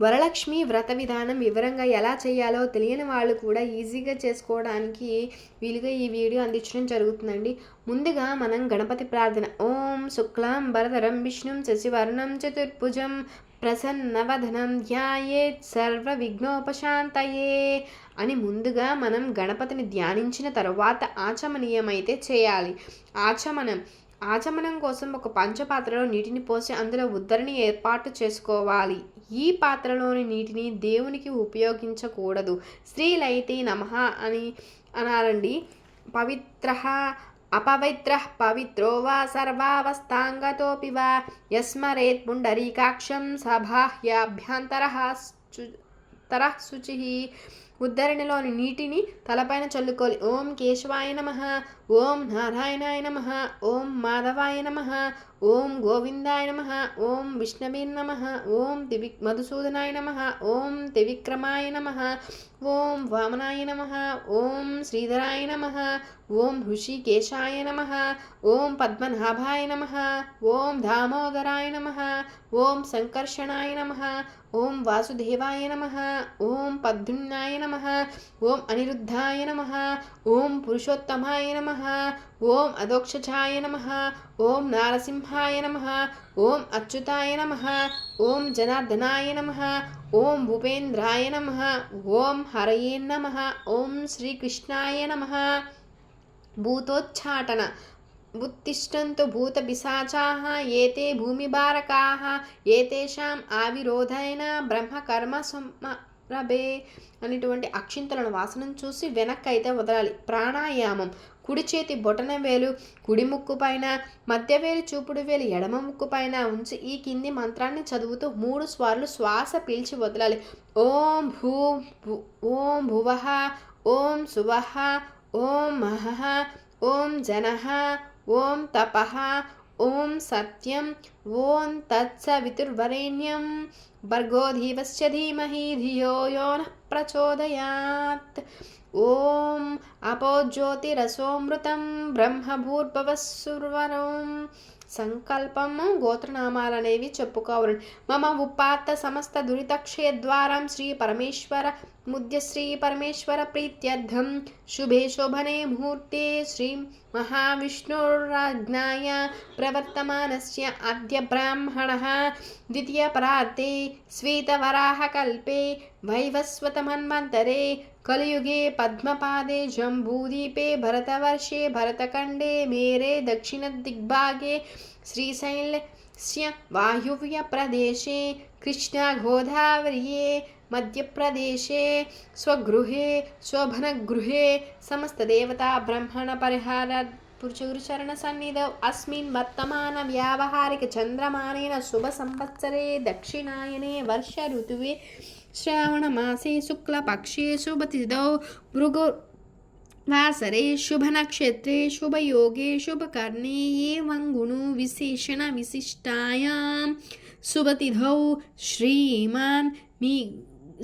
వరలక్ష్మి వ్రత విధానం వివరంగా ఎలా చేయాలో తెలియని వాళ్ళు కూడా ఈజీగా చేసుకోవడానికి వీలుగా ఈ వీడియో అందించడం జరుగుతుందండి. ముందుగా మనం గణపతి ప్రార్థన. ఓం శుక్లాం భరధరం విష్ణుం శశివర్ణం చతుర్భుజం ప్రసన్నవధనం ధ్యాయేత్ సర్వ విఘ్నోపశాంతయే అని ముందుగా మనం గణపతిని ధ్యానించిన తర్వాత ఆచమనీయమైతే చేయాలి. ఆచమనం. ఆచమనం కోసం ఒక పంచపాత్రలో నీటిని పోసి అందులో ఉద్దరిని ఏర్పాటు చేసుకోవాలి. ఈ పాత్రలోని నీటిని దేవునికి ఉపయోగించకూడదు. స్త్రీలైతే నమః అని అనాలండి. పవిత్ర అపవిత్ర పవిత్రో వా సర్వావస్థాంగతోపి వా యస్మరేత్ పుండరీకాక్షం సబాహ్యాభ్యంతర తర శుచి ఉద్ధరణిలోని నీటిని తలపైన చల్లుకోవాలి ఓం కేశవాయ నమ ఓం నారాయణాయ నమ ఓం మాధవాయ నమ ఓం గోవిందాయ నమ ఓం విష్ణవే నమ ఓం దివి మధుసూదనాయ నమ ఓం త్రివిక్రమాయ నమ ఓం వామనాయ నమ ఓం శ్రీధరాయ నమ ఓం హృషికేశాయ నమ ఓం పద్మనాభాయ నమ ఓం దామోదరాయ నమ ఓం సంకర్షణాయ నమ ఓం వాసుదేవాయ నమ ఓం పద్మున్నాయ నమ ఓం అనిరుద్ధాయ నమ ఓం పురుషోత్తమాయ నమ ఓం అదోక్షజాయ నమ ఓం నారసింహాయ నమ ఓం అచ్యుతాయ నమ ఓం జనార్దనాయ నమ ఓం భూపేంద్రాయ నమ ఓం హరయే నమ ఓం శ్రీకృష్ణాయ నమ భూతోచ్చాటన ఉత్తిష్టంతు భూతపిశాచాः ఏతే భూమిభారకాः ఏతేషాం ఆవిరోధైన బ్రహ్మకర్మ సంరభే అనేటువంటి అక్షింతలను వాసనం చూసి వెనక్కి అయితే వదలాలి. ప్రాణాయామం కుడి చేతి బొటన వేలు కుడి ముక్కు పైన మధ్య వేలు చూపుడు వేలు ఎడమ ముక్కు పైన ఉంచి ఈ కింది మంత్రాన్ని చదువుతూ మూడు స్వార్లు శ్వాస పీల్చి వదలాలి. ఓం భూ ఓం భువః ఓం సువః ఓం మహః ఓం జన ఓం తప ఓం సత్యం ఓం తత్సవితుర్వరేణ్యం. భర్గోధీవస్య ధీమహి ధియో యో నః ప్రచోదయాత్. ఓం అపోజ్యోతిరసోమృతం బ్రహ్మభూర్భవస్సుర్వరం. సంకల్పము గోత్రనామాలనేవి చెప్పుకోవాలి మమ ఉపాత్త సమస్త దురితక్షయద్వారం శ్రీ పరమేశ్వర ముద్య శ్రీ పరమేశ్వర ప్రీత్యర్థం. శుభే శోభనే ముహూర్తే శ్రీ మహావిష్ణురాజ్ఞాయ ప్రవర్తమానస్య అద్య బ్రాహ్మణः. ద్వితీయపరార్తే శ్వేతవరాహకల్పే వైవస్వతమన్వంతరే कलियुगे पद्मपादे जम्बूदीपे भरतवर्षे भरतखण्डे मेरे दक्षिणदिग्भागे श्रीशैलस्य वायुव्यप्रदेशे कृष्णागोदावर्ये मध्यप्रदेशे स्वगृहे शोभनगृहे समस्तदेवता ब्रह्मणपरिहार पुरुचगुरुचरणसन्निधौ अस्मिन् वर्तमानव्यावहारिकचन्द्रमानेन शुभसंवत्सरे दक्षिणायने वर्षऋतुवे श्रावणमासे शुक्लपक्षे शुभतिथौ भृगु वासरे शुभनक्षत्रे शुभयोगे शुभकर्णे एवं गुणो विशेषणविशिष्टायां शुभतिथौ श्रीमान् मी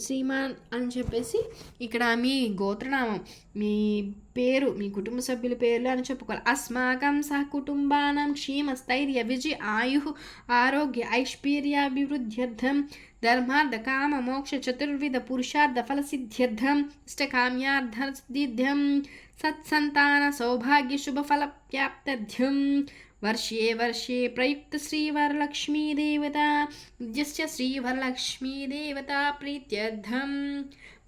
శ్రీమాన్ అని చెప్పేసి ఇక్కడ మీ గోత్రనామం మీ పేరు మీ కుటుంబ సభ్యుల పేర్లు అని చెప్పుకోవాలి. అస్మాకం సహ కుటుంబానం క్షేమస్థైర్య విజయ ఆయు ఆరోగ్య ఐశ్వర్యాభివృద్ధ్యర్థం ధర్మార్థ కామ మోక్ష చతుర్విధ పురుషార్థ ఫల సిద్ధ్యర్థం ఇష్టకామ్యార్థ సిద్ధ్యం సత్సంతాన సౌభాగ్య శుభ ఫల వర్షే వర్షే ప్రయుక్త శ్రీవరలక్ష్మీదేవత ఉద్యశ్య శ్రీవరలక్ష్మీదేవత ప్రీత్యర్థం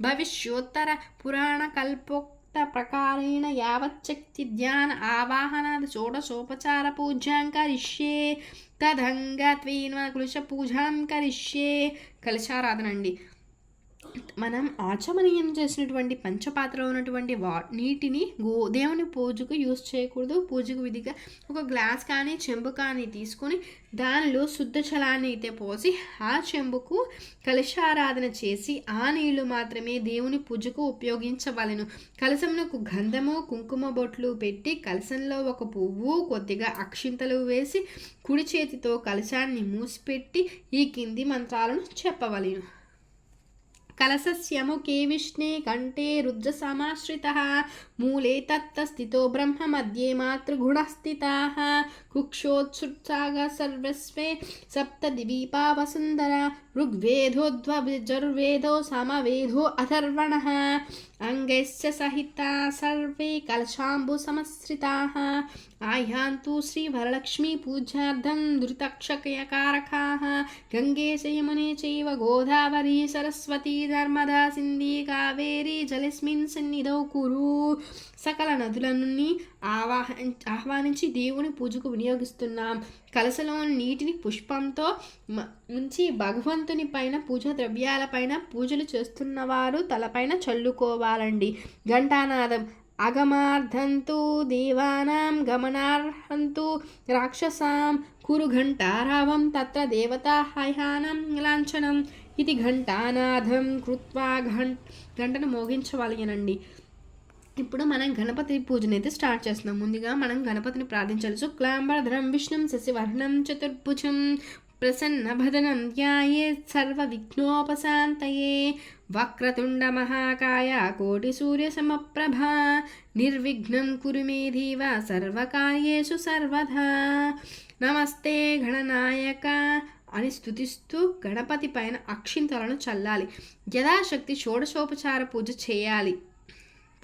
భవిష్యోత్తర పురాణకల్పోక్త ప్రకారేణ యావచ్చక్తి ధ్యాన ఆవాహనాద షోడశోపచార పూజ్యాం కరిష్యే తదంగా త్వీన్వ కలుష పూజాం కరిష్యే కలశారాధన అండి మనం ఆచమనీయం చేసినటువంటి పంచపాత్రలో ఉన్నటువంటి వా నీటిని గో దేవుని పూజకు యూజ్ చేయకూడదు. పూజకు విధిగా ఒక గ్లాస్ కానీ చెంబు కానీ తీసుకొని దానిలో శుద్ధ జలాన్ని అయితే పోసి ఆ చెంబుకు కలశారాధన చేసి ఆ నీళ్ళు మాత్రమే దేవుని పూజకు ఉపయోగించవలెను. కలశంలో గంధము కుంకుమ బొట్లు పెట్టి కలశంలో ఒక పువ్వు కొద్దిగా అక్షింతలు వేసి కుడి చేతితో కలశాన్ని మూసిపెట్టి ఈ కింది మంత్రాలను చెప్పవలెను. కలశస్య ముఖే విష్ణే కంఠే రుద్రసమాశ్రితः మూలే తత్తస్థితో బ్రహ్మ మధ్యే మాతృగుణः స్థితాः కుక్షోత్సుత్సాగ సర్వస్వే సప్త దివీపా వసుంధర ऋग्वेदोद्वजुर्वेदो सामवेदो अथर्वणः अङ्गैश्च सहिता सर्वे कलशाम्बुसमश्रिताः आह्यान्तु श्रीवरलक्ष्मीपूजार्थं धृतक्षकयकारकाः गङ्गे च यमुने चैव गोदावरी सरस्वती नर्मदा सिन्धी कावेरी जलस्मिन् సన్నిధౌ కురు సకల నదులన్నీ ఆవాహ ఆహ్వానించి దేవుని పూజకు వినియోగిస్తున్నాం కలసలోని నీటిని పుష్పంతో మ- ఉంచి భగవంతుని పైన పూజ ద్రవ్యాల పైన పూజలు చేస్తున్నవారు తలపైన చల్లుకోవాలండి. ఘంటానాదం. అగమార్ధంతు దేవానాం గమనార్హంతు రాక్షసాం కురు ఘంటారావం తత్ర దేవతా హయానం లాంఛనం. ఇది ఘంటానాదం కృత్వా ఘంట గంటను మోగించవలయనండి ఇప్పుడు మనం గణపతి పూజను అయితే స్టార్ట్ చేస్తున్నాం. ముందుగా మనం గణపతిని ప్రార్థించాలి. శుక్లాంబరధరం విష్ణుం శశివర్ణం చతుర్భుజం ప్రసన్నభదనం ధ్యాయే సర్వ విఘ్నోపశాంతయే వక్రతుండ మహాకాయ కోటి సూర్య సమప్రభ నిర్విఘ్నం కురు మే దేవ సర్వకార్యేషు సర్వదా నమస్తే గణనాయక అని స్తుతిస్తూ గణపతి పైన అక్షింతలను చల్లాలి. యథాశక్తి షోడశోపచార పూజ చేయాలి.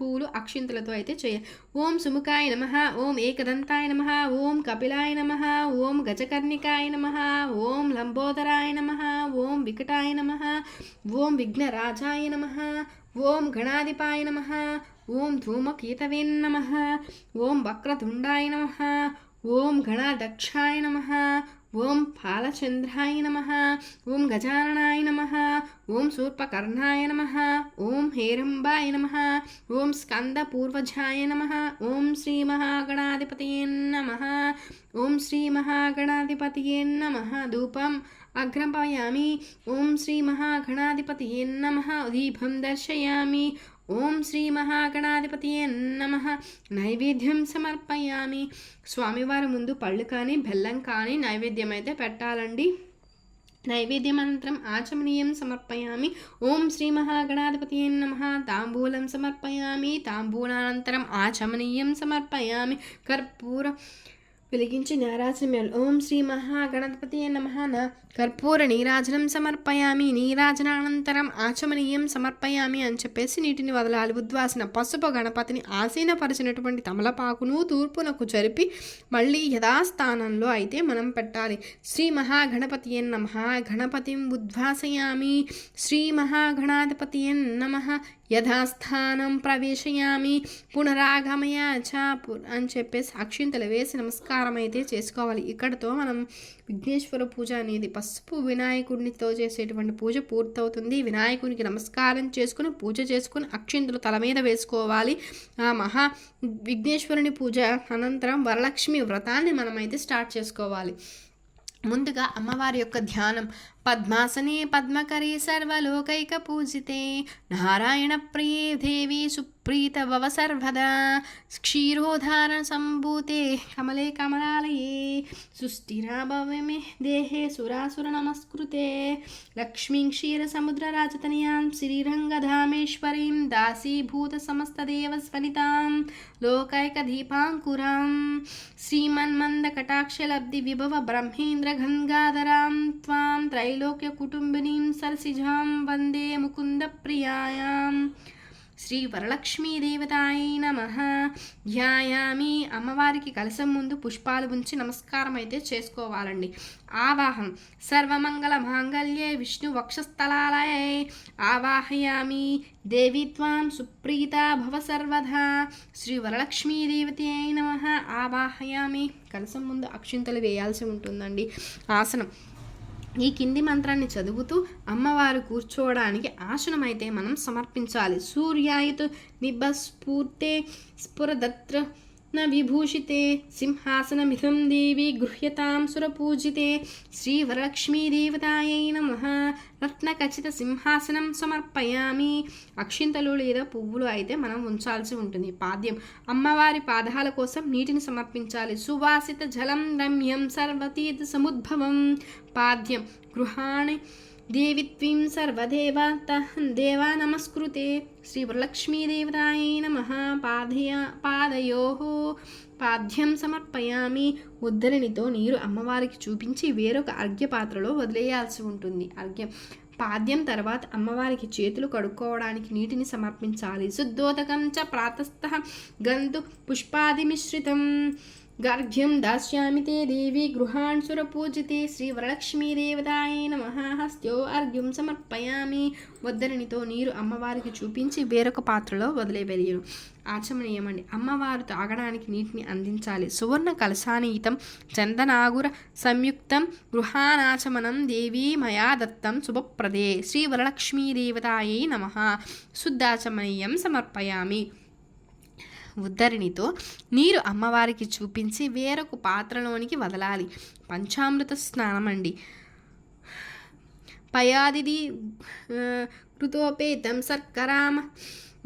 పూలు అక్షింతలతో అయితే చేయాలి ఓం సుముఖాయ నమ ఓం ఏకదంతాయ నమ ఓం కపిలాయ నమ ఓం గజకర్ణికాయ నమ ఓం లంబోదరాయ నమ ఓం వికటాయ నమ ఓం విఘ్నరాజాయ నమ ఓం గణాధిపాయ నమ ఓం ధూమకీతవే నమ ఓం వక్రతుండాయ నమ ఓం గణాదక్షాయ నమ ఓం పాలచంద్రాయ నమ ఓం గజాననాయ నమ ఓం శూర్పకర్ణాయ నమ ఓం హేరంబాయ నమ ఓం స్కందపూర్వజాయ నమ ఓం శ్రీ మహాగణాధిపతయే నమ ఓం శ్రీ మహాగణాధిపతయే నమ. ధూపం అగ్రపయామి ఓం శ్రీ మహాగణాధిపతి నమ దీపం దర్శయామి ఓం శ్రీ మహాగణాధిపతయే నమ నైవేద్యం సమర్పయామి స్వామివారి ముందు పళ్ళు కానీ బెల్లం కానీ నైవేద్యం అయితే పెట్టాలండి. నైవేద్యం అనంతరం ఆచమనీయం సమర్పయామి. ఓం శ్రీ మహాగణాధిపతి నమ। తాంబూలం సమర్పయామి. తాంబూలానంతరం ఆచమనీయం సమర్పయామి. కర్పూర వెలిగించి నీరాజనం ఓం శ్రీ మహాగణపతి నమ. కర్పూర నీరాజనం సమర్పయామి. నీరాజనానంతరం ఆచమనీయం సమర్పయామి అని చెప్పేసి నీటిని వదలాలి. ఉద్వాసన పసుపు గణపతిని ఆసీనపరిచినటువంటి తమలపాకును తూర్పునకు జరిపి మళ్ళీ యథాస్థానంలో అయితే మనం పెట్టాలి. శ్రీ మహాగణపతి నమ. గణపతిం ఉద్వాసయామి. శ్రీ మహాగణాధిపతి నమ. యథాస్థానం ప్రవేశయామి పునరాగమయ చ అని చెప్పేసి అక్షింతలు వేసి నమస్కారం అయితే చేసుకోవాలి. ఇక్కడతో మనం విఘ్నేశ్వర పూజ అనేది పసుపు వినాయకుడినితో చేసేటువంటి పూజ పూర్తవుతుంది. వినాయకునికి నమస్కారం చేసుకుని పూజ చేసుకుని అక్షింతలు తల మీద వేసుకోవాలి. ఆ మహా విఘ్నేశ్వరుని పూజ అనంతరం వరలక్ష్మి వ్రతాన్ని మనమైతే స్టార్ట్ చేసుకోవాలి. ముందుగా అమ్మవారి యొక్క ధ్యానం. పద్మాసనే పద్మకరే సర్వలోకైక పూజితే. నారాయణ ప్రియే దేవి సుప్రీత భవ సర్వదా క్షీరోధార సంభూతే కమలే కమలాలయే సుస్థిరా భవమే దేహే సురాసుర నమస్కృతే లక్ష్మీం క్షీరసముద్రరాజతనయాం శ్రీరంగధామేశ్వరీం దాసీభూత సమస్తదేవ స్వనితాం లోకైకదీపాంకురాం శ్రీమన్మందకటాక్షలబ్ధి విభవ బ్రహ్మేంద్ర గంగాధరాం త్వాం త్రైలోక్య కుటుంబినీం సరసిజాం వందే ముకుంద ప్రియాయాం శ్రీ వరలక్ష్మీ దేవతాయ నమ. ధ్యాయామి అమ్మవారికి కలశం ముందు పుష్పాలు ఉంచి నమస్కారం అయితే చేసుకోవాలండి. ఆవాహం. సర్వమంగళ మాంగళ్యే విష్ణు వక్షస్థలాలయ. ఆవాహయామి. దేవి త్వాం సుప్రీత భవ సర్వదా. శ్రీ వరలక్ష్మీ అయి నమ. ఆవాహయామి. కలసం ముందు అక్షింతలు వేయాల్సి ఉంటుందండి. ఆసనం. ఈ కింది మంత్రాన్ని చదువుతూ అమ్మవారు కూర్చోవడానికి ఆసనమైతే మనం సమర్పించాలి. సూర్యాయుత నిబస్ఫూర్తే స్ఫురదత్ర న విభూషితే సింహాసనమిథం దేవి గృహ్యతాం సురపూజితే శ్రీవరలక్ష్మీదేవతాయై నమ రత్నఖచిత సింహాసనం సమర్పయామి అక్షింతలు లేదా పువ్వులు అయితే మనం ఉంచాల్సి ఉంటుంది. పాద్యం. అమ్మవారి పాదాల కోసం నీటిని సమర్పించాలి. సువాసిత జలం రమ్యం సర్వతీత సముద్భవం. పాద్యం. గృహాణి దేవి త్వీం సర్వదేవత దేవా నమస్కృతే శ్రీవరలక్ష్మీదేవతాయై నమ. పాదయ పాదయో. పాద్యం సమర్పయామి. ఉద్దరినితో నీరు అమ్మవారికి చూపించి వేరొక అర్ఘ్యపాత్రలో వదిలేయాల్సి ఉంటుంది. అర్ఘ్యం. పాద్యం తర్వాత అమ్మవారికి చేతులు కడుక్కోవడానికి నీటిని సమర్పించాలి. శుద్ధోదకం చ ప్రాతస్థ. గంతు పుష్పాది మిశ్రితం గార్ఘ్యం దాస్యామి తే దేవి గృహాన్ సురపూజితే శ్రీ వరలక్ష్మీదేవతాయ నమ. హస్త్యో అర్ఘ్యం సమర్పయామి. వద్దరినితో నీరు అమ్మవారికి చూపించి వేరొక పాత్రలో వదిలేవెరియను ఆచమనీయమండి అమ్మవారు తాగడానికి నీటిని అందించాలి. సువర్ణ కలశానీతం చందనాగుర సంయుక్తం గృహానాచమనం దేవీ మయా దత్తం శుభప్రదే. శ్రీ వరలక్ష్మీదేవతాయై నమ. శుద్ధాచమనీయం సమర్పయామి. ఉద్ధరిణితో నీరు అమ్మవారికి చూపించి వేరొక పాత్రలోనికి వదలాలి. పంచామృత స్నానం అండి పయాదిది కృతోపేతం సర్కరామ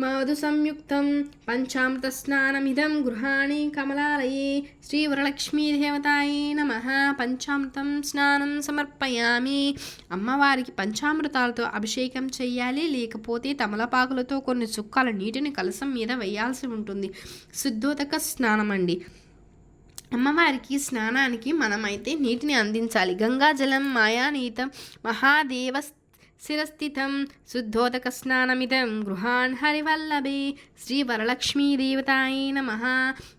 మధు సంయుక్తం పంచామృత స్నానమిదం గృహాణి కమలాలయే శ్రీవరలక్ష్మీదేవతాయే నమ పంచామృతం స్నానం సమర్పయామి అమ్మవారికి పంచామృతాలతో అభిషేకం చెయ్యాలి. లేకపోతే తమలపాకులతో కొన్ని చుక్కల నీటిని కలసం మీద వేయాల్సి ఉంటుంది. శుద్ధోదక స్నానం అండి అమ్మవారికి స్నానానికి మనమైతే నీటిని అందించాలి. గంగాజలం మాయానీతం మహాదేవ శిరస్థితం శుద్ధోదక స్నానమిదం గృహాన్ హరివల్లభే. శ్రీ వరలక్ష్మీదేవతాయ నమ.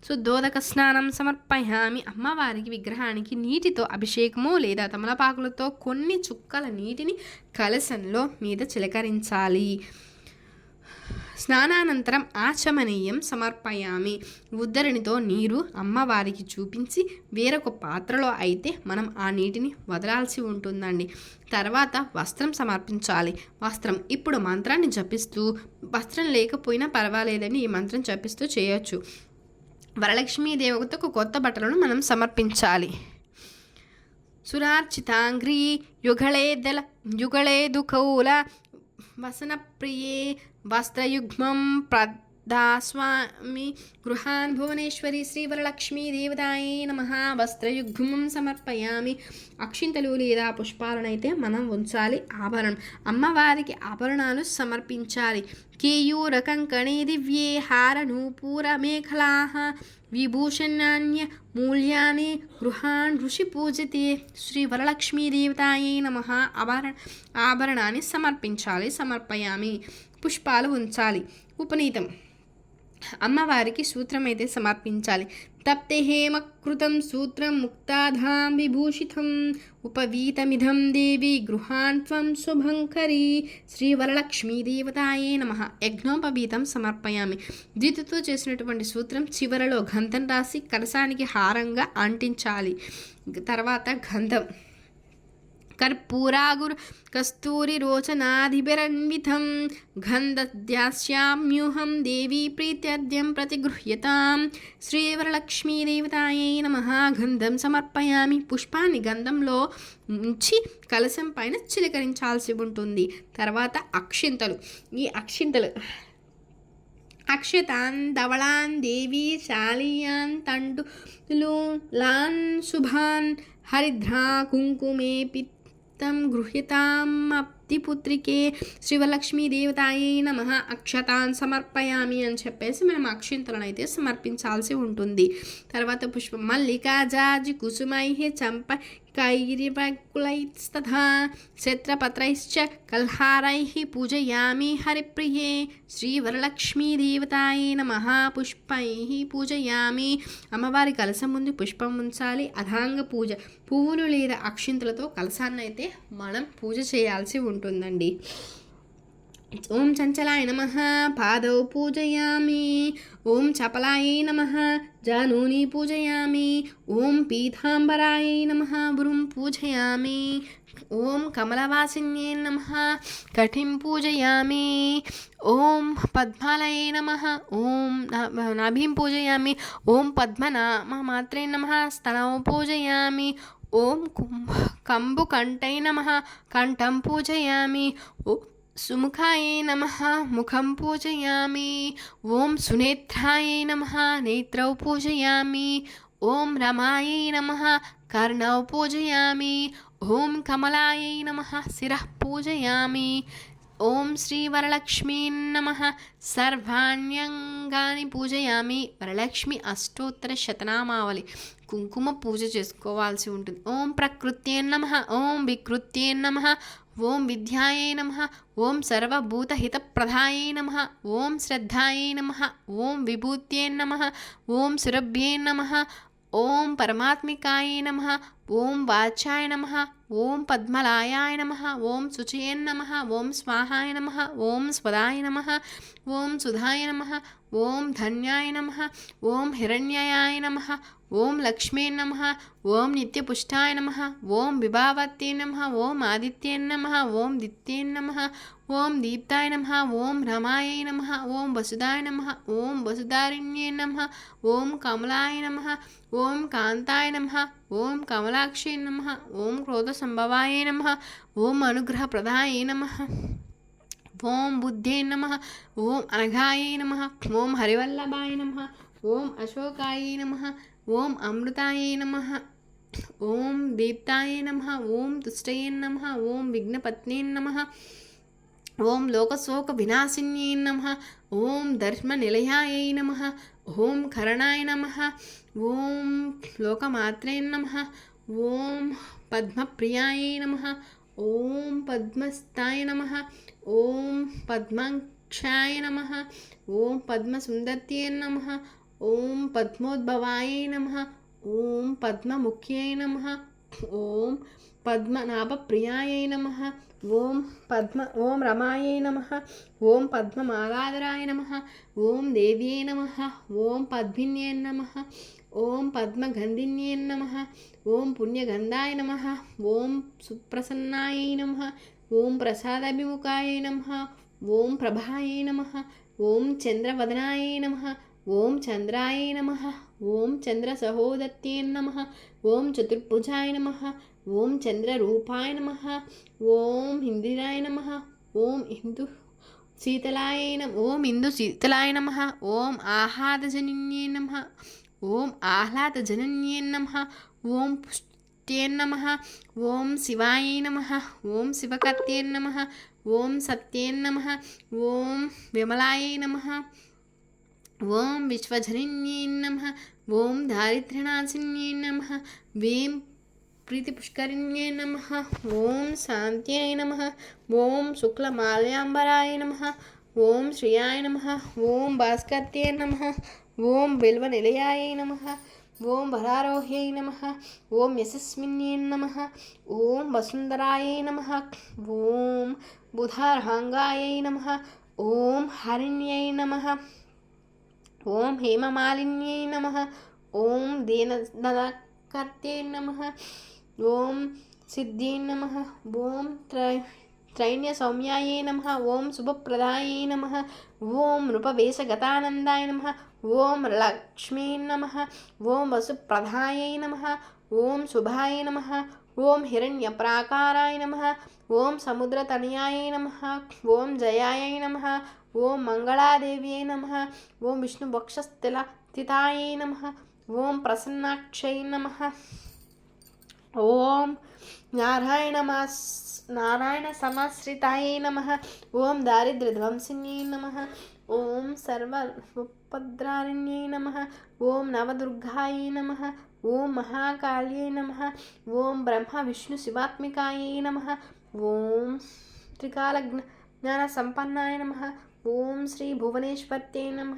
శుద్ధోదక స్నానం సమర్పయామి అమ్మవారికి విగ్రహానికి నీటితో అభిషేకము లేదా తమలపాకులతో కొన్ని చుక్కల నీటిని కలశంలో మీద చిలకరించాలి. స్నానానంతరం ఆచమనీయం సమర్పయామి. ఉద్దరణితో నీరు అమ్మవారికి చూపించి వేరొక పాత్రలో అయితే మనం ఆ నీటిని వదలాల్సి ఉంటుందండి. తర్వాత వస్త్రం సమర్పించాలి. వస్త్రం ఇప్పుడు మంత్రాన్ని జపిస్తూ వస్త్రం లేకపోయినా పర్వాలేదని ఈ మంత్రం జపిస్తూ చేయొచ్చు. వరలక్ష్మీ దేవతకు కొత్త బట్టలను మనం సమర్పించాలి. సురార్చితాంగ్రీ యుగళే దళ యుగళే వసన ప్రియే వస్త్రయుగ్మం ప్రదాస్వామి గృహాన్ భువనేశ్వరి శ్రీవరలక్ష్మీ దేవతాయే నమ వస్త్రయుగ్మం సమర్పయామి అక్షింతలు లేదా పుష్పాలనైతే మనం ఉంచాలి ఆభరణం అమ్మవారికి ఆభరణాలు సమర్పించాలి కేయూర కంకణే దివ్యే హార విభూషణాన్య మూల్యాన్ని గృహాన్ ఋషి పూజితే శ్రీ వరలక్ష్మీదేవతాయే నమ ఆభరణ ఆభరణాన్ని సమర్పించాలి సమర్పయామి పుష్పాలు ఉంచాలి. ఉపనీతం. అమ్మవారికి సూత్రం అయితే సమర్పించాలి. తప్తే హేమకృతం సూత్రం ముక్తాధాం విభూషితం ఉపవీతమిదం దేవి గృహాన్ శుభంకరీ శ్రీ వరలక్ష్మీదేవతాయే నమ. యజ్ఞోపవీతం సమర్పయామి. ద్వితితో చేసినటువంటి సూత్రం చివరలో గంధం రాసి కలసానికి హారంగా అంటించాలి. తర్వాత గంధం. కర్పూరాగురు కస్తూరి రోచనాధిభిరన్వితం గంధద్యాస్యామ్యూహం దేవీ ప్రీత్యద్యం ప్రతిగృహ్యతాం శ్రీవరలక్ష్మీదేవతాయై నమ గంధం సమర్పయామి పుష్పాన్ని గంధంలో ఉంచి కలశం పైన చిలకరించాల్సి ఉంటుంది। తర్వాత అక్షింతలు। ఈ అక్షింతలు అక్షతాన్ ధవళాన్ దేవీ శాలియాన్ తండులు లాన్ శుభాన్ హరిద్రా కుంకుమే పిత్తం శక్తిపుత్రికే శ్రీవలక్ష్మీ దేవత నమ అక్షతాన్ సమర్పయామి అని చెప్పేసి మనం అక్షింతలను అయితే సమర్పించాల్సి ఉంటుంది. తర్వాత పుష్పం మల్లికా జాజి చంప కైరివకులైస్తథా క్షత్రపత్రైశ్చ కల్హారై పూజయామి హరిప్రియే శ్రీవరలక్ష్మీదేవతాయే నమ పుష్పైః పూజయామి. అమ్మవారి కలసం ముందు పుష్పం ఉంచాలి. అధాంగ పూజ పువ్వులు లేదా అక్షింతలతో కలసాన్నైతే మనం పూజ చేయాల్సి ఉంటుంది. ఉంటుందండి. ఓం చంచలాయ నమ పాదౌ పూజయామి. ఓం చపలాయ నమ జానూని పూజయామి. ఓం పీతాంబరాయ నమ గురుం పూజయామి. ఓం కమలవాసిన్యే నమ కఠిం పూజయామి. ఓం పద్మాలయే నమ ఓం నా- నాభిం పూజయామి. ఓం పద్మనామ మాత్రే నమ స్తనౌ పూజయామి. ఓం కుంభ కంబుకంఠై నమ కంఠం పూజయామి. ఓ సుముఖాయే నమ ముఖం పూజయామి. ఓం సునేత్రాయే నమ నేత్రౌ పూజయామి. ఓం రమాయే నమ కర్ణౌ పూజయామి. ఓం కమలాయై నమ శిర పూజయామి. ఓం శ్రీ వరలక్ష్మీ నమ సర్వాణ్యంగాని పూజయామి. వరలక్ష్మి అష్టోత్తర శతనామావళి. కుంకుమ పూజ చేసుకోవాల్సి ఉంటుంది. ఓం ప్రకృత్యే నమ ఓం వికృత్యే నమ ఓం విద్యాయే నమ ఓం సర్వభూతహితప్రదాయే నమ ఓం శ్రద్ధాయే నమ ఓం విభూత్యే నమ ఓం సురభ్యే నమ ఓం పరమాత్మికాయ నమ ఓం వాచ్యాయ నమ ఓం పద్మలాయాయ నమ ఓం శుచయే నమ ఓం స్వాహాయ నమ ఓం స్వదాయ నమ ఓం సుధాయ నమ ఓం ధన్యాయ నమ ఓం హిరణ్యయాయ నమ ఓం లక్ష్మీ నమ ఓం నిత్యపుష్టాయ నమ ఓం విభావత్యే నమ ఓం ఆదిత్యే నమ ఓం దిత్యే నమ ఓం దీప్తాయ నమ ఓం రమాయ నమ ఓం వసుదాయ నమ ఓం వసుదారిణ్యే నమ ఓం కమలాయ నమ ఓం కాంతాయ నమ ఓం కమలాక్షే నమ ఓం క్రోధ సంభవాయ నమ ఓం అనుగ్రహ ప్రదాయ నమ. ఓం బుద్ధే నమ ఓం అనఘాయ నమ ఓం హరివల్లభాయ నమ ఓం అశోకాయ నమ ఓం అమృతాయ నమ. ఓం దీప్తాయ నమ ఓం తుష్టయే నమ ఓం విఘ్నపత్నే నమ. ఓం లోకశోక వినాశిన్యై నమ ఓం ధర్మనిలయాయై నమ ఓం కరణాయ నమ ఓం లోకమాత్రే నమ ఓం పద్మప్రియాయ నమ ఓం పద్మస్థాయ నమ ఓం పద్మాక్షాయ నమ ఓం పద్మసుందర్యే నమ ఓం పద్మోద్భవాయ నమ ఓం పద్మముఖ్యై నమ ఓం పద్మనాభప్రియాయ నమ ఓం పద్మ ఓం రమాయై నమ ఓం పద్మమాలాధరాయ నమ ఓం దేవ్యై నమ ఓం పద్మిన్యై నమ ఓం పద్మగంధిన్యై నమ ఓం పుణ్యగంధాయ నమ ఓం సుప్రసన్నాయ నమ ఓం ప్రసాదాభిముఖాయ నమ ఓం ప్రభాయ నమ ఓం చంద్రవదనాయ నమ ఓం చంద్రాయ నమ ఓం చంద్రసహోదత్యే నమ ఓం చతుర్భుజాయ నమ ఓం చంద్రరూపాయ నమ ఓం ఇందిరాయ నమ ఓం హిందు శీతలాయ నమ ఓం ఇందు శీతలాయ నమ ఓం ఆహ్లాదజనన్యే నమ ఓం ఆహ్లాదజనన్యే నమ ఓం పుష్ట్యేన్నమ ఓం శివాయ నమ ఓం శివకర్త్యే నమ ఓం సత్యేన్నమ ఓం విమలాయ నమ ఓం విశ్వజనన్యే నమ ఓం దారిద్ర్యనాశిన్యే నమ వీం ప్రీతిపుష్కరిణ్యే నమ ఓం శాంత్యై నమ ఓం శుక్లమాల్యాంబరాయ నమ ఓం శ్రియాయ నమ ఓం భాస్కర్త్యే నమ ఓం బిల్వనిలయాయ నమ ఓం వరారోహ్యై నమ ఓం యశస్విన్యై నమ ఓం వసుంధరాయై నమ ఓం బుధార్హాంగాయై నమ ఓం హరిణ్యై నమ ఓం హేమమాలిన్యై నమ ఓం దీనకర్త్యై నమ ఓం సిద్ధ్యై నమ ఓం త్రై త్రైణ్య సౌమ్యాయే నమ ఓం శుభప్రదాయే నమ ఓం నృపవేశగతానందాయ నమ ఓం లక్ష్మీ నమ ఓం వసుప్రదాయై నమ ఓం శుభాయ నమ ఓం హిరణ్యప్రాకారాయ నమ ఓం సముద్రతనయాయ నమ ఓం జయాయ నమ ఓం మంగళాదేవ్యై నమ ఓం విష్ణువక్షస్థిల స్థితాయ నమ ఓం ప్రసన్నాక్షై నమ ఓం నారాయణ మాస్ నారాయణ సమాశ్రితాయై నమ. ఓం దారిద్ర్యధ్వంసిన్యై నమ. ఓం సర్వ ఉపద్రారిణ్యై నమ. ఓం నవదుర్గాయై నమ. ఓం మహాకాళ్యై నమ. ఓం బ్రహ్మ విష్ణు శివాత్మికాయై నమ. ఓం త్రికాల జ్ఞాన సంపన్నాయ నమ. ఓం శ్రీ భువనేశ్వర్తే నమ.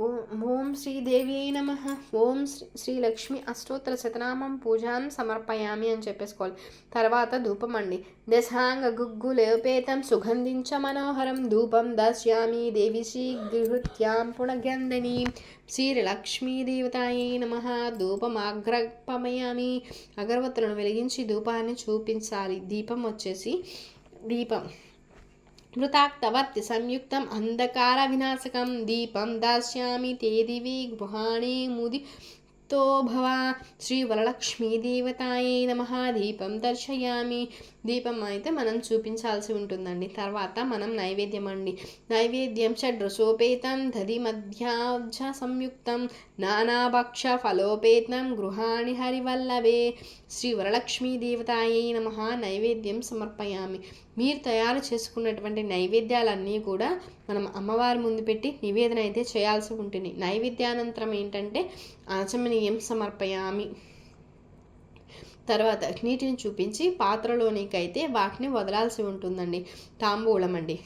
ఓం ఓం శ్రీదేవ్యై నమ. ఓం శ్రీ శ్రీ లక్ష్మి అష్టోత్తర శతనామం పూజాం సమర్పయామి అని చెప్పేసుకోవాలి. తర్వాత ధూపం అండి. దశాంగ గుగ్గు లేపేతం సుగంధించ మనోహరం ధూపం దాస్యామి దేవి శ్రీ గృహృత్యాం పుణగంధని శ్రీలక్ష్మీదేవతాయై నమ ధూపమాగ్రపమయామి అగరవత్తులను వెలిగించి ధూపాన్ని చూపించాలి. దీపం వచ్చేసి దీపం. మృతాక్తవర్తి సంయుక్తం అంధకార వినాశకం దీపం దాస్యామి తే దివి గృహాణి ముది తో భవ శ్రీ వరలక్ష్మీ దేవతాయే నమ దీపం దర్శయామి దీపం అయితే మనం చూపించాల్సి ఉంటుందండి। తర్వాత మనం నైవేద్యం అండి నైవేద్యం షడ్రసోపేతం దధి మధ్యాబ్జ సంయుక్తం నానాభక్ష ఫలోపేతం గృహాణి హరివల్లవే శ్రీ వరలక్ష్మీ దేవతాయే నమ। నైవేద్యం సమర్పయామి। మీరు తయారు చేసుకున్నటువంటి నైవేద్యాలన్నీ కూడా మనం అమ్మవారి ముందు పెట్టి నివేదన అయితే చేయాల్సి ఉంటుంది. నైవేద్యానంతరం ఏంటంటే ఆచమనీయం సమర్పయామి. తర్వాత నీటిని చూపించి పాత్రలోనికైతే వాటిని వదలాల్సి ఉంటుందండి. తాంబూలం అండి.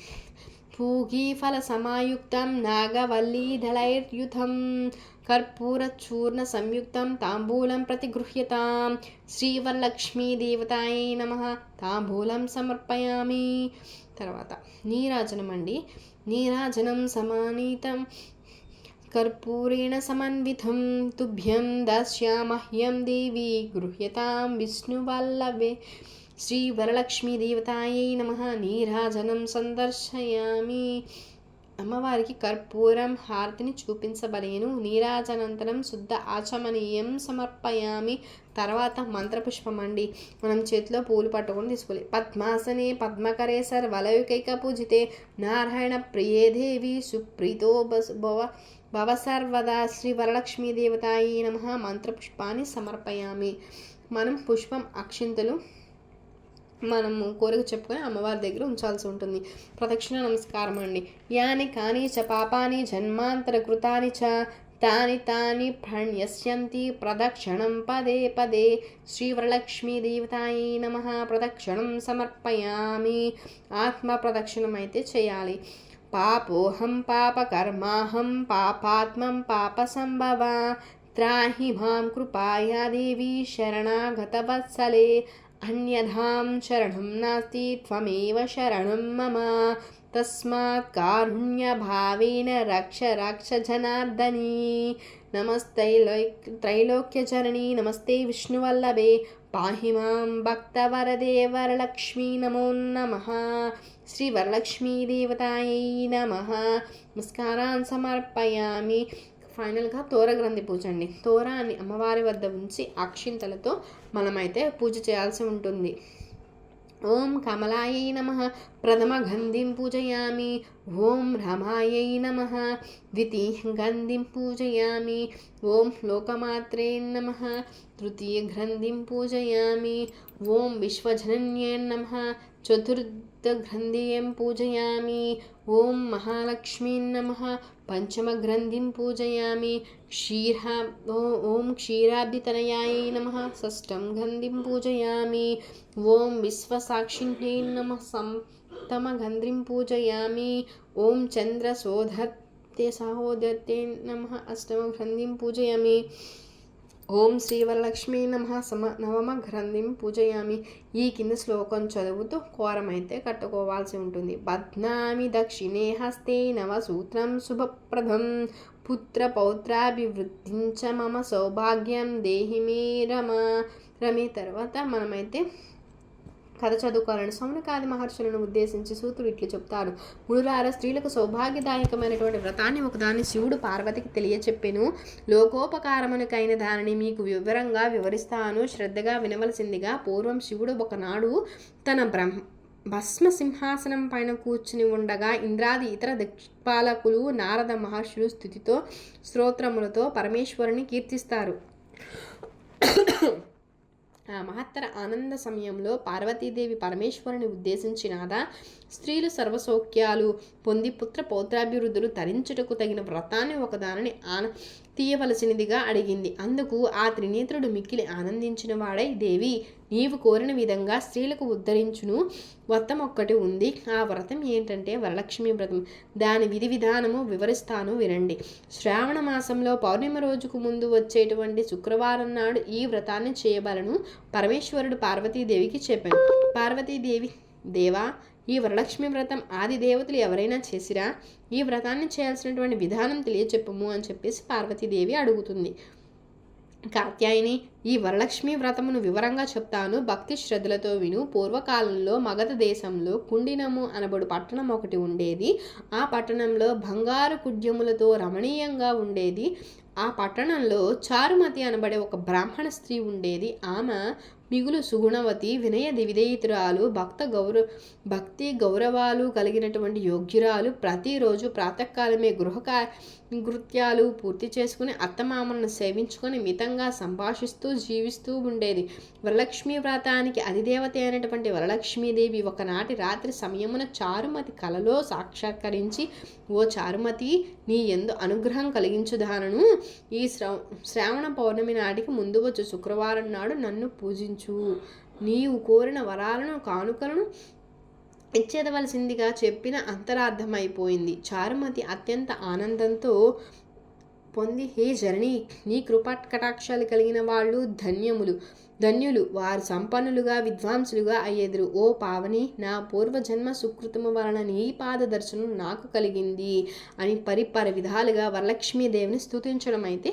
పూగీ ఫల సమాయుక్తం నాగవల్లీదళైర్యుధం కర్పూరచూర్ణ సంయుక్తం తాంబూలం ప్రతిగృహ్యతాం శ్రీవరలక్ష్మీదేవతాయై నమ తాంబూలం సమర్పయామి తర్వాత నీరాజనం అండి నీరాజనం సమానీతం। కర్పూరేణ సమన్వితం। తుభ్యం దాస్యామహ్యం దేవి గృహ్యతాం విష్ణువల్లవే। శ్రీవరలక్ష్మీదేవతాయై నమ। నీరాజనం సందర్శయామి। అమ్మవారికి కర్పూరం హారతిని చూపించబడేను. నీరాజనంతరం శుద్ధ ఆచమనీయం సమర్పయామి. తర్వాత మంత్రపుష్పం అండి మనం చేతిలో పూలు పట్టుకొని తీసుకోవాలి. పద్మాసనే పద్మకరే వలయుకైక పూజితే. నారాయణ ప్రియే దేవి సుప్రీతో భవ భవ సర్వదా శ్రీ వరలక్ష్మీ దేవతాయి నమ. మంత్రపుష్పాన్ని సమర్పయామి. మనం పుష్పం అక్షింతలు మనము కోరిక చెప్పుకొని అమ్మవారి దగ్గర ఉంచాల్సి ఉంటుంది. ప్రదక్షిణ నమస్కారం అండి. యాని కాని చ పాపాని జన్మాంతర కృతాని చ తాని తాని ప్రణ్యస్యంతి ప్రదక్షిణం పదే పదే. శ్రీవరలక్ష్మీ దేవతాయి నమ. ప్రదక్షిణం సమర్పయామి. ఆత్మ ప్రదక్షిణం అయితే చేయాలి. పాపోహం పాపకర్మాహం పాపాత్మం పాప సంభవ త్రాహి మాం కృపాయా దేవి శరణాగతవత్సలే అన్యథాం శరణం నాస్తి త్వమేవ శరణం మమ తస్మాత్ కారుణ్యభావేన రక్ష రక్ష జనార్దనీ నమస్తైలో త్రైలోక్యచరణి నమస్తే విష్ణువల్లభే పాహి మాం భక్తవరదే వరలక్ష్మీ నమో నమ శ్రీ వరలక్ష్మీదేవతాయై నమ నమస్కారాన్ సమర్పయామి ఫైనల్గా తోర గ్రంథి పూజ అండి తోరాన్ని అమ్మవారి వద్ద ఉంచి అక్షింతలతో మనమైతే పూజ చేయాల్సి ఉంటుంది. ఓం కమలాయై నమ. ప్రథమ గంధిం పూజయామి. ఓం రమాయై నమ. ద్వితీయ గంధిం పూజయామి. ఓం లోకమాత్రే నమ. తృతీయ గ్రంథిం పూజయామి. ఓం విశ్వజనన్యే నమ. చతుర్థగ్రంథియం పూజయామి ఓం మహాలక్ష్మీ నమ పంచమగ్రంథిం పూజయామి క్షీరా ఓం క్షీరాబ్దితనయాయ నమ షష్టం గంధిం పూజయామి ఓం విశ్వసాక్షిణ్యై నమ సప్తమగంధిం పూజయామి ఓం చంద్రశోధత్తే సహోదర్తే నమ అష్టమగ్రంథిం పూజయామి ఓం శ్రీవరలక్ష్మీ నమ సమ నవమ గ్రంథిం పూజయామి. ఈ కింద శ్లోకం చదువుతూ కోరమైతే కట్టుకోవాల్సి ఉంటుంది. బద్నామి దక్షిణే హస్తే నవసూత్రం శుభప్రదం. పుత్ర పౌత్రాభివృద్ధించ మమ సౌభాగ్యం దేహి మే రమ. రమి తర్వాత మనమైతే కథ చదువుకోవాలని సౌనకాది మహర్షులను ఉద్దేశించి సూతుడు ఇట్లు చెప్తాడు. మునులార స్త్రీలకు సౌభాగ్యదాయకమైనటువంటి వ్రతాన్ని ఒకదాన్ని శివుడు పార్వతికి తెలియచెప్పెను. లోకోపకారమునకైన దానిని మీకు వివరంగా వివరిస్తాను. శ్రద్ధగా వినవలసిందిగా పూర్వం శివుడు ఒకనాడు తన బ్రహ్మ భస్మ సింహాసనం పైన కూర్చుని ఉండగా ఇంద్రాది ఇతర దిక్పాలకులు నారద మహర్షులు స్థుతితో స్తోత్రములతో పరమేశ్వరుని కీర్తిస్తారు. మహత్తర ఆనంద సమయంలో పార్వతీదేవి పరమేశ్వరుని ఉద్దేశించి నాదా స్త్రీలు సర్వసౌఖ్యాలు పొంది పుత్ర పౌత్రాభివృద్ధులు తరించుటకు తగిన వ్రతాన్ని ఒకదానిని ఆన తీయవలసినదిగా అడిగింది. అందుకు ఆ త్రినేత్రుడు మిక్కిలి ఆనందించిన వాడై దేవి నీవు కోరిన విధంగా స్త్రీలకు ఉద్ధరించును. వ్రతం ఒక్కటి ఉంది. ఆ వ్రతం ఏంటంటే వరలక్ష్మి వ్రతం. దాని విధి విధానము వివరిస్తాను వినండి. శ్రావణ మాసంలో పౌర్ణమి రోజుకు ముందు వచ్చేటువంటి శుక్రవారం నాడు ఈ వ్రతాన్ని చేయబలను. పరమేశ్వరుడు పార్వతీదేవికి చెప్పాను. పార్వతీదేవి దేవా ఈ వరలక్ష్మి వ్రతం ఆది దేవతలు ఎవరైనా చేసిరా? ఈ వ్రతాన్ని చేయాల్సినటువంటి విధానం తెలియచెప్పము అని చెప్పేసి పార్వతీదేవి అడుగుతుంది. కాత్యాయని ఈ వరలక్ష్మి వ్రతమును వివరంగా చెప్తాను. భక్తి శ్రద్ధలతో విను. పూర్వకాలంలో మగధ దేశంలో కుండినము అనబడు పట్టణం ఒకటి ఉండేది. ఆ పట్టణంలో బంగారు కుడ్యములతో రమణీయంగా ఉండేది. ఆ పట్టణంలో చారుమతి అనబడే ఒక బ్రాహ్మణ స్త్రీ ఉండేది. ఆమె మిగులు సుగుణవతి వినయ దివిదేయితురాలు భక్త గౌరవ భక్తి గౌరవాలు కలిగినటువంటి యోగ్యురాలు ప్రతిరోజు ప్రాతకాలమే గృహ కృత్యాలు పూర్తి చేసుకుని అత్తమామలను సేవించుకొని మితంగా సంభాషిస్తూ జీవిస్తూ ఉండేది. వరలక్ష్మి వ్రతానికి అధిదేవత అయినటువంటి వరలక్ష్మీదేవి ఒకనాటి రాత్రి సమయమున చారుమతి కలలో సాక్షాత్కరించి ఓ చారుమతి నీ ఎందు అనుగ్రహం కలిగించుదానను. ఈ శ్రవ శ్రావణ పౌర్ణమి నాటికి ముందు వచ్చు శుక్రవారం నాడు నన్ను పూజించు. నీవు కోరిన వరాలను కానుకలను ఇచ్చేదవలసిందిగా చెప్పిన అంతరార్థమైపోయింది. చారుమతి అత్యంత ఆనందంతో పొంది హే జరణి నీ కృపా కటాక్షాలు కలిగిన వాళ్ళు ధన్యములు. ధన్యులు వారు సంపన్నులుగా విద్వాంసులుగా అయ్యేదురు. ఓ పావని నా పూర్వజన్మ సుకృతము వలన నీ పాద దర్శనం నాకు కలిగింది అని పరిపర విధాలుగా వరలక్ష్మీదేవిని స్థుతించడం అయితే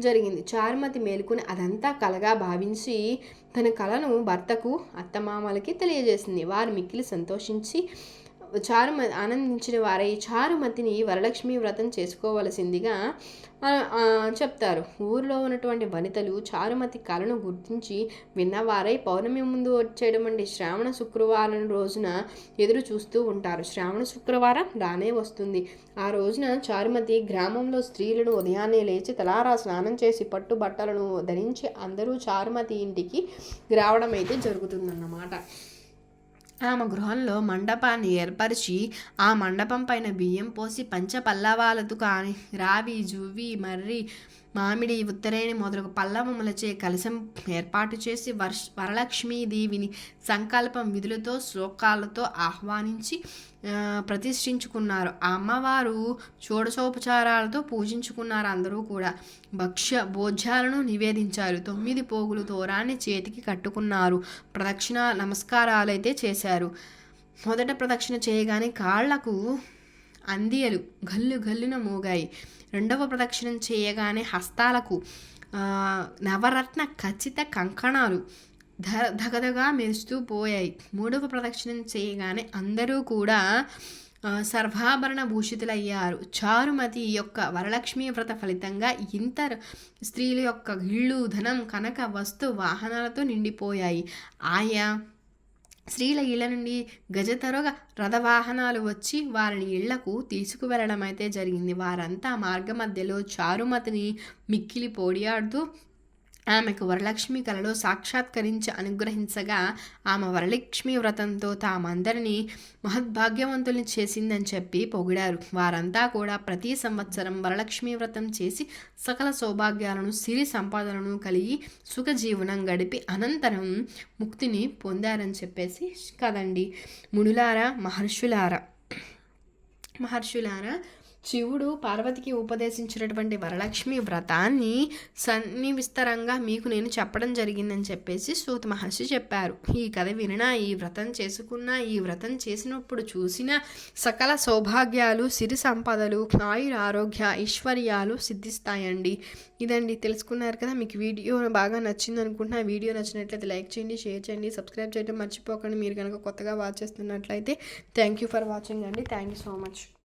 జరిగింది. చారుమతి మేలుకుని అదంతా కలగా భావించి తన కళను భర్తకు అత్తమామలకి తెలియజేసింది. వారు మిక్కిలి సంతోషించి చారుమతి ఆనందించిన వారై చారుమతిని వరలక్ష్మి వ్రతం చేసుకోవలసిందిగా చెప్తారు. ఊరిలో ఉన్నటువంటి వనితలు చారుమతి కళను గుర్తించి విన్నవారై పౌర్ణమి ముందు వచ్చేటువంటి శ్రావణ శుక్రవారం రోజున ఎదురు చూస్తూ ఉంటారు. శ్రావణ శుక్రవారం రానే వస్తుంది. ఆ రోజున చారుమతి గ్రామంలో స్త్రీలను ఉదయాన్నే లేచి తలారా స్నానం చేసి పట్టు బట్టలను ధరించి అందరూ చారుమతి ఇంటికి రావడం అయితే జరుగుతుందన్నమాట. ఆమె గృహంలో మండపాన్ని ఏర్పరిచి ఆ మండపం పైన బియ్యం పోసి పంచ పల్లవాలతో కానీ రావి జువ్వి మర్రి మామిడి ఉత్తరేణి మొదలగు పల్లవములచే కలశం ఏర్పాటు చేసి వర్ష వరలక్ష్మీదేవిని సంకల్పం విధులతో శ్లోకాలతో ఆహ్వానించి ప్రతిష్ఠించుకున్నారు. అమ్మవారు షోడశోపచారాలతో పూజించుకున్నారు అందరూ కూడా. భక్ష్య భోజ్యాలను నివేదించారు. తొమ్మిది పోగులు తోరాన్ని చేతికి కట్టుకున్నారు. ప్రదక్షిణ నమస్కారాలు అయితే చేశారు. మొదట ప్రదక్షిణ చేయగానే కాళ్ళకు అందియలు గల్లు గల్లున మోగాయి. రెండవ ప్రదక్షిణం చేయగానే హస్తాలకు నవరత్న ఖచ్చిత కంకణాలు ధ ధగధగా మెరుస్తూ పోయాయి. మూడవ ప్రదక్షిణం చేయగానే అందరూ కూడా సర్వాభరణ భూషితులయ్యారు. చారుమతి యొక్క వరలక్ష్మి వ్రత ఫలితంగా ఇంత స్త్రీల యొక్క ఇళ్ళు ధనం కనక వస్తు వాహనాలతో నిండిపోయాయి. ఆయా స్త్రీల ఇళ్ళ నుండి గజతరుగ రథవాహనాలు వచ్చి వారిని ఇళ్ళకు తీసుకువెళ్ళడం అయితే జరిగింది. వారంతా మార్గ మధ్యలో చారుమతిని మిక్కిలి పోడియాడుతూ ఆమెకు వరలక్ష్మి కలలో సాక్షాత్కరించి అనుగ్రహించగా ఆమె వరలక్ష్మి వ్రతంతో తామందరినీ మహద్భాగ్యవంతుల్ని చేసిందని చెప్పి పొగిడారు. వారంతా కూడా ప్రతి సంవత్సరం వరలక్ష్మి వ్రతం చేసి సకల సౌభాగ్యాలను సిరి సంపాదనను కలిగి సుఖజీవనం గడిపి అనంతరం ముక్తిని పొందారని చెప్పేసి కదండి. మునులారా మహర్షులారా మహర్షులారా శివుడు పార్వతికి ఉపదేశించినటువంటి వరలక్ష్మి వ్రతాన్ని సన్నివిస్తరంగా మీకు నేను చెప్పడం జరిగిందని చెప్పేసి సూత మహర్షి చెప్పారు. ఈ కథ వినినా ఈ వ్రతం చేసుకున్న ఈ వ్రతం చేసినప్పుడు చూసిన సకల సౌభాగ్యాలు సిరి సంపదలు ఆయుర ఆరోగ్య ఐశ్వర్యాలు సిద్ధిస్తాయండి. ఇదండి తెలుసుకున్నారు కదా మీకు వీడియో బాగా నచ్చింది అనుకుంటున్నా. వీడియో నచ్చినట్లయితే లైక్ చేయండి షేర్ చేయండి సబ్స్క్రైబ్ చేయడం మర్చిపోకండి. మీరు కనుక కొత్తగా వాచ్ చేస్తున్నట్లయితే థ్యాంక్ యూ ఫర్ వాచింగ్ అండి. Thank you so much.